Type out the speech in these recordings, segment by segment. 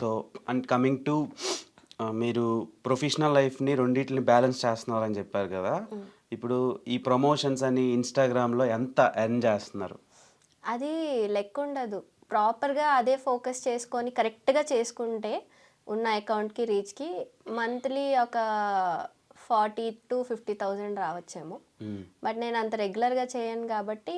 So and coming to మీరు professional లైఫ్ని రెండింటిని బ్యాలెన్స్ చేస్తున్నారని చెప్పారు కదా. ఇప్పుడు ఈ ప్రమోషన్స్ అని ఇన్స్టాగ్రామ్లో ఎంత ఎర్న్ చేస్తున్నారు? అది లెక్క ఉండదు ప్రాపర్గా అదే ఫోకస్ చేసుకొని కరెక్ట్గా చేసుకుంటే ఉన్న అకౌంట్కి రీచ్కి మంత్లీ ఒక ఫార్టీ టు ఫిఫ్టీ థౌజండ్ రావచ్చేమో. బట్ నేను అంత రెగ్యులర్గా చేయను కాబట్టి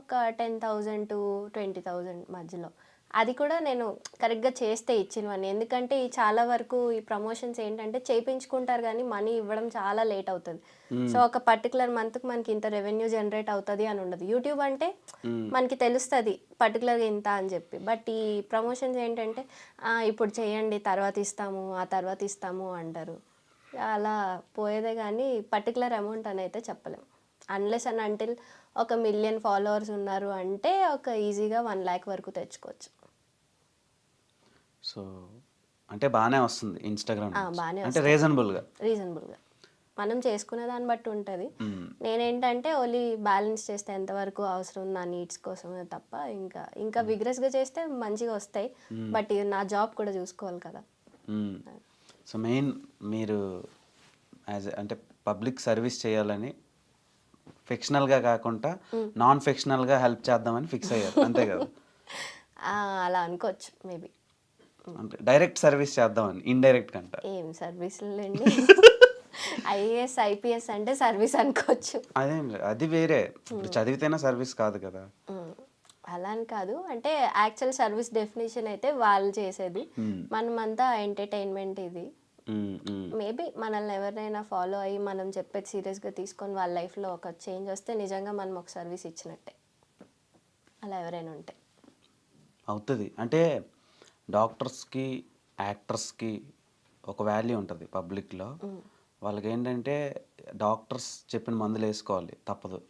ఒక ten thousand to twenty thousand మధ్యలో. అది కూడా నేను కరెక్ట్గా చేస్తే ఇచ్చినవన్నీ. ఎందుకంటే ఈ చాలా వరకు ఈ ప్రమోషన్స్ ఏంటంటే చేయించుకుంటారు కానీ మనీ ఇవ్వడం చాలా లేట్ అవుతుంది. సో ఒక పర్టికులర్ మంత్కి మనకి ఇంత రెవెన్యూ జనరేట్ అవుతుంది అని ఉండదు. యూట్యూబ్ అంటే మనకి తెలుస్తుంది పర్టికులర్గా ఇంత అని చెప్పి. బట్ ఈ ప్రమోషన్స్ ఏంటంటే "ఆ, ఇప్పుడు చేయండి తర్వాత ఇస్తాము ఆ తర్వాత ఇస్తాము అంటారు. అలా పోయేదే కానీ పర్టికులర్ అమౌంట్ అని అయితే చెప్పలేం. అన్లెస్ అండ్ అంటిల్ ఒక మిలియన్ ఫాలోవర్స్ ఉన్నారు అంటే ఒక ఈజీగా వన్ ల్యాక్ వరకు తెచ్చుకోవచ్చు. సో అంటే బాగానే వస్తుంది ఇన్స్టాగ్రామ్ బాగానే అంటే రీజనబుల్గా రీజనబుల్గా మనం చేసుకునే దాన్ని బట్టి ఉంటుంది. నేనేంటంటే ఓన్లీ బ్యాలెన్స్ చేస్తే ఎంతవరకు అవసరం నా నీడ్స్ కోసమే తప్ప ఇంకా ఇంకా విగ్రెస్గా చేస్తే మంచిగా వస్తాయి. బట్ నా జాబ్ కూడా చూసుకోవాలి కదా. సో మెయిన్ మీరు యాజ్ అంటే పబ్లిక్ సర్వీస్ చేయాలని ఫిక్షనల్గా కాకుండా నాన్ ఫిక్షనల్గా హెల్ప్ చేద్దామని ఫిక్స్ అయ్యారు. అంతే కదా? అలా అనుకోవచ్చు మేబీ అంటే డైరెక్ట్ సర్వీస్ చేద్దామని ఇండైరెక్ట్ కంట ఏం సర్వీసులండి ఐఏఎస్ ఐపీఎస్ అంటే సర్వీస్ అనుకోవచ్చు. అదేం లేదు అది వేరే. ఇప్పుడు చదివితేనే సర్వీస్ కాదు కదా. అలా అని కాదు. అంటే యాక్చువల్ సర్వీస్ డెఫినేషన్ అయితే వాళ్ళు చేసేది. మనమంతా ఎంటర్టైన్మెంట్ ఇది. మేబీ మనల్ని ఎవరినైనా ఫాలో అయ్యి మనం చెప్పేది సీరియస్గా తీసుకొని వాళ్ళ లైఫ్లో ఒక చేంజ్ వస్తే నిజంగా మనం ఒక సర్వీస్ ఇచ్చినట్టే. అలా ఎవరైనా ఉంటే. అవుతుంది. అంటే డాక్టర్స్కి యాక్టర్స్కి ఒక వాల్యూ ఉంటుంది పబ్లిక్లో. వాళ్ళకి ఏంటంటే డాక్టర్స్ చెప్పిన మందులు వేసుకోవాలి తప్పదు.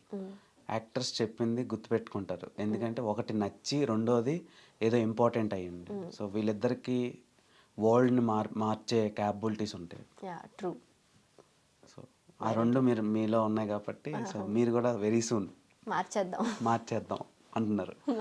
యాక్టర్స్ చెప్పింది గుర్తుపెట్టుకుంటారు. ఎందుకంటే ఒకటి నచ్చి రెండోది ఏదో ఇంపార్టెంట్ అయ్యింది. సో వీళ్ళిద్దరికి వరల్డ్ని మార్ మార్చే క్యాపబిలిటీస్ ఉంటాయి. ట్రూ. సో ఆ రెండు మీరు మీలో ఉన్నాయి కాబట్టి సో మీరు కూడా వెరీ సూన్ మార్చేద్దాం. మార్చేద్దాం అంటున్నారు.